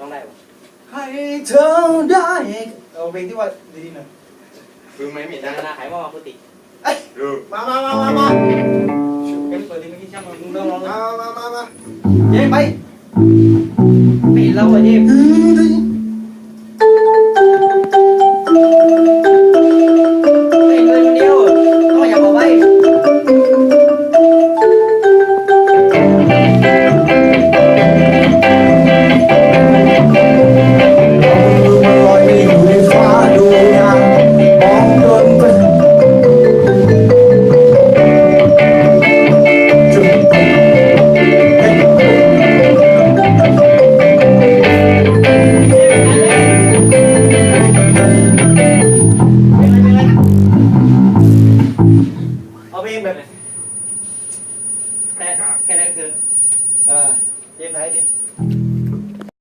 ต้องได้ปะให้เธอได้เอาเพลงที่ว่าดีๆหน่อยคือไม่มีนานะนาขายมาพุติดูมามามามามาเอ็มเปิดดีเมื่อกี้ช่างมึงลองลองมามามามาเย้ไปไม่เห็นเราอะเย้เธีมแบบแค่แค่นั้นคือ อ่าทีมไหนดี